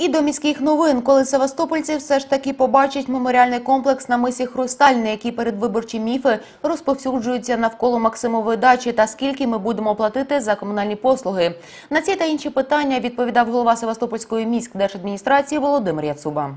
І до міських новин, коли севастопольці все ж таки побачать меморіальний комплекс на мисі Хрустальний, які передвиборчі міфи розповсюджуються навколо Максимової дачі, та скільки ми будемо платити за комунальні послуги. На ці та інші питання відповідав голова Севастопольської міськдержадміністрації Володимир Яцуба.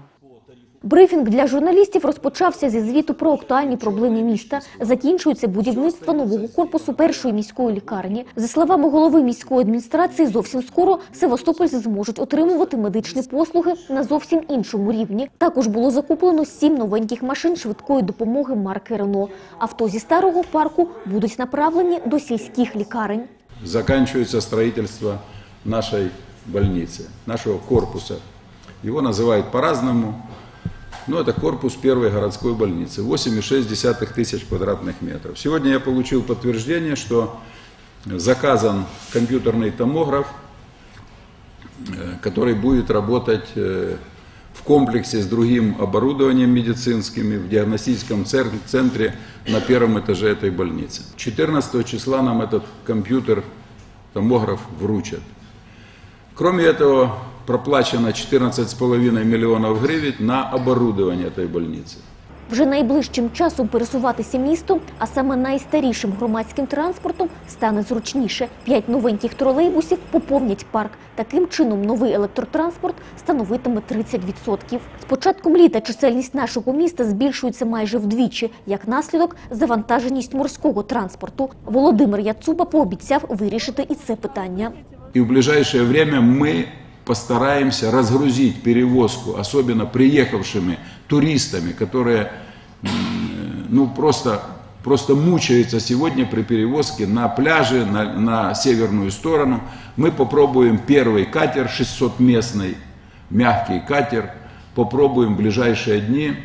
Брифінг для журналістів розпочався зі звіту про актуальні проблеми міста. Закінчується будівництво нового корпусу першої міської лікарні. За словами голови міської адміністрації, зовсім скоро севастопольці зможуть отримувати медичні послуги на зовсім іншому рівні. Також було закуплено сім новеньких машин швидкої допомоги марки Рено. Авто зі старого парку будуть направлені до сільських лікарень. заканчивается строительство нашей больницы, нашего корпуса. Его называют по-разному, но это корпус первой городской больницы, 8,6 тысяч квадратных метров. Сегодня я получил подтверждение, что заказан компьютерный томограф, э, который будет работать э, в комплексе с другим оборудованием медицинским в диагностическом центре на первом этаже этой больницы. 14 числа нам этот компьютер, томограф вручат. Кроме этого, проплачено 14,5 миллионов гривен на оборудование этой больницы. Вже найближчим часом пересуватися містом, а саме найстарішим громадським транспортом, стане зручніше. П'ять новеньких тролейбусів поповнять парк. Таким чином, новий електротранспорт становитиме 30%. З початком літа чисельність нашого міста збільшується майже вдвічі. Як наслідок, завантаженість морського транспорту. Володимир Яцуба пообіцяв вирішити і це питання. И в ближайшее время мы постараемся разгрузить перевозку, особенно приехавшими туристами, которые м, ну, просто, просто мучаются сегодня при перевозке на пляже, на, на северную сторону. Мы попробуем первый катер 600-местный, мягкий катер, попробуем в ближайшие дни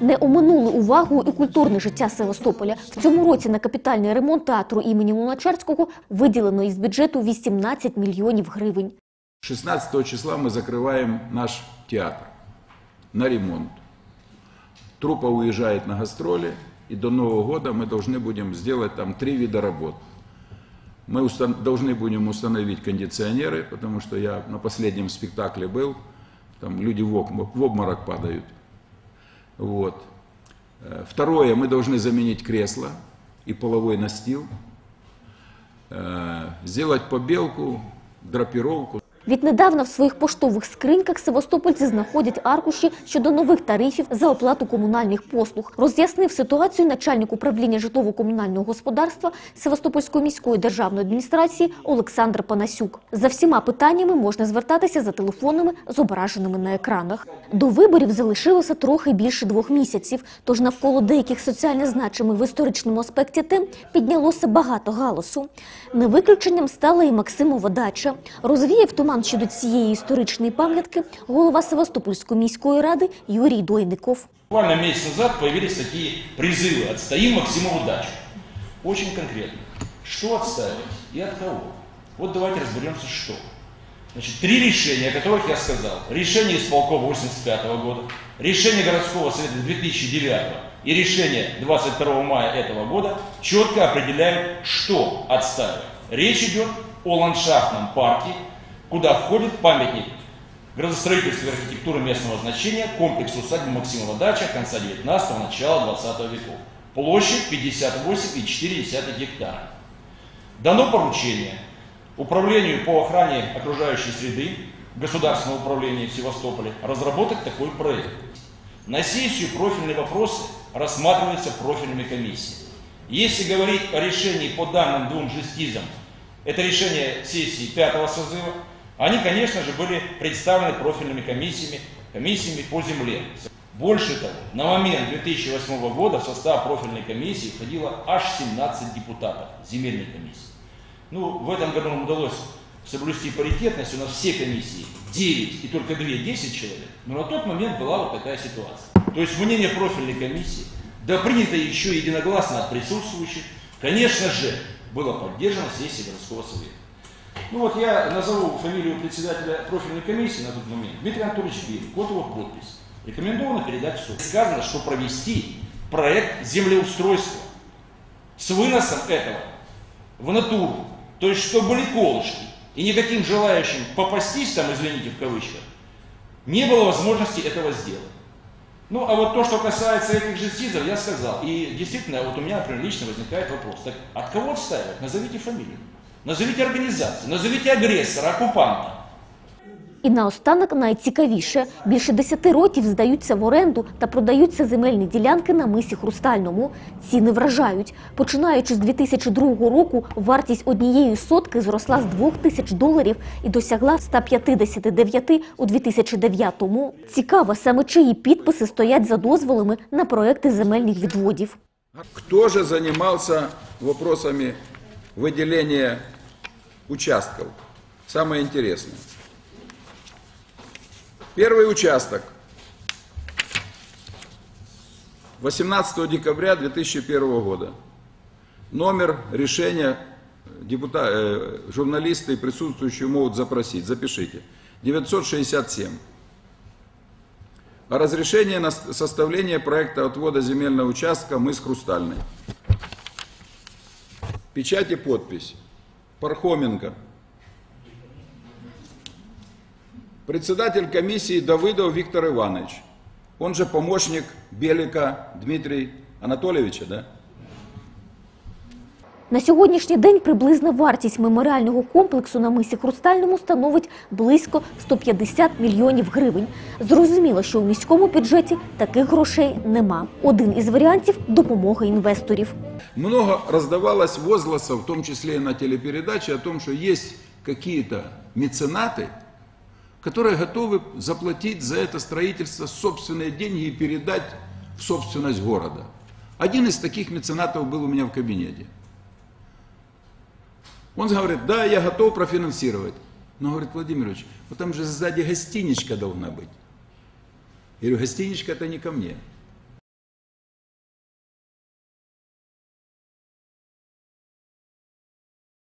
Не оминули увагу і культурне життя Севастополя. В цьому році на капітальний ремонт театру імені Луначарського виділено із бюджету 18 мільйонів гривень. 16 числа мы закрываем наш театр на ремонт. Труппа уезжает на гастроли, и до Нового года мы должны будем сделать там три вида работ. Мы устан- должны будем установить кондиционеры, потому что я на последнем спектакле был, там люди в, ок- в обморок падают. Вот. Э, Второе, мы должны заменить кресло и половой настил, Э, сделать побелку, драпировку. Віднедавна в своїх поштових скриньках севастопольці знаходять аркуші щодо нових тарифів за оплату комунальних послуг. Роз'яснив ситуацію начальник управління житлово-комунального господарства Севастопольської міської державної адміністрації Олександр Панасюк. За всіма питаннями можна звертатися за телефонами, зображеними на екранах. До виборів залишилося трохи більше двох місяців, тож навколо деяких соціально значимих в історичному аспекті тем піднялося багато галасу. Не виключенням стала і Максимова дача. Розвіяв туман щодо цієї історичної пам'ятки голова Севастопольської міської ради Юрій Дойников. Буквально месяц назад появились такие призывы «Отстоим Максимову дачу». Очень конкретно. Что отстаивать и от кого? Вот давайте разберемся, что. Значит, три решения, о которых я сказал. Решение исполкома 85 года, решение городского совета 2009 и решение 22 мая этого года четко определяют, что отстаивать. Речь идет о ландшафтном парке, куда входит памятник градостроительства и архитектуры местного значения, комплекс усадьбы Максимова дача конца 19 начала 20 веков. Площадь 58,4 гектара. Дано поручение Управлению по охране окружающей среды Государственного управления в Севастополе разработать такой проект. На сессию профильные вопросы рассматриваются профильными комиссиями. Если говорить о решении по данным двум жестизам, это решение сессии пятого созыва, они, конечно же, были представлены профильными комиссиями, комиссиями по земле. Больше того, на момент 2008 года в состав профильной комиссии входило аж 17 депутатов земельной комиссии. Ну, в этом году нам удалось соблюсти паритетность, у нас все комиссии 9 и только 2 10 человек, но на тот момент была вот такая ситуация. То есть мнение профильной комиссии, да принято еще единогласно от присутствующих, конечно же, было поддержано сессией городского совета. Ну вот я назову фамилию председателя профильной комиссии на тот момент. Дмитрий Анатольевич Белый, вот его подпись. Рекомендовано передать в суд. Сказано, что провести проект землеустройства с выносом этого в натуру. То есть, чтобы были колышки. И никаким желающим попастись там, извините, в кавычках, не было возможности этого сделать. Ну, а вот то, что касается этих же СИЗов, я сказал. И действительно, вот у меня, например, лично возникает вопрос. Так от кого отстаивать? Назовите фамилию. Назовите организацию. Назовите агрессора, оккупанта. І наостанок найцікавіше – більше 10 років здаються в оренду та продаються земельні ділянки на мисі Хрустальному. Ціни вражають. Починаючи з 2002 року, вартість однієї сотки зросла з 2 тисяч доларів і досягла 159 у 2009-му. Цікаво, саме чиї підписи стоять за дозволами на проекти земельних відводів. Кто же занимался вопросами выделения участков? Самое интересное. Первый участок. 18 декабря 2001 года. Номер решения депута, э, журналисты и присутствующие могут запросить. Запишите. 967. О разрешении на с- составление проекта отвода земельного участка мыс Хрустальный. Печать и подпись. Пархоменко. Председатель комиссии Давыдов Виктор Иванович. Он же помощник Белика Дмитрия Анатольевича, да? На сьогоднішній день приблизна вартість меморіального комплексу на мисі Хрустальному становить близько 150 мільйонів гривень. Зрозуміло, що у міському бюджеті таких грошей нема. Один із варіантів – допомога інвесторів. Много раздавалось возгласов, в том числе и на телепередаче, о том, что есть какие-то меценаты, которые готовы заплатить за это строительство собственные деньги и передать в собственность города. Один из таких меценатов был у меня в кабинете. Он говорит, да, я готов профинансировать. Но, говорит, Владимирович, вот там же сзади гостиничка должна быть. Я говорю, гостиничка это не ко мне.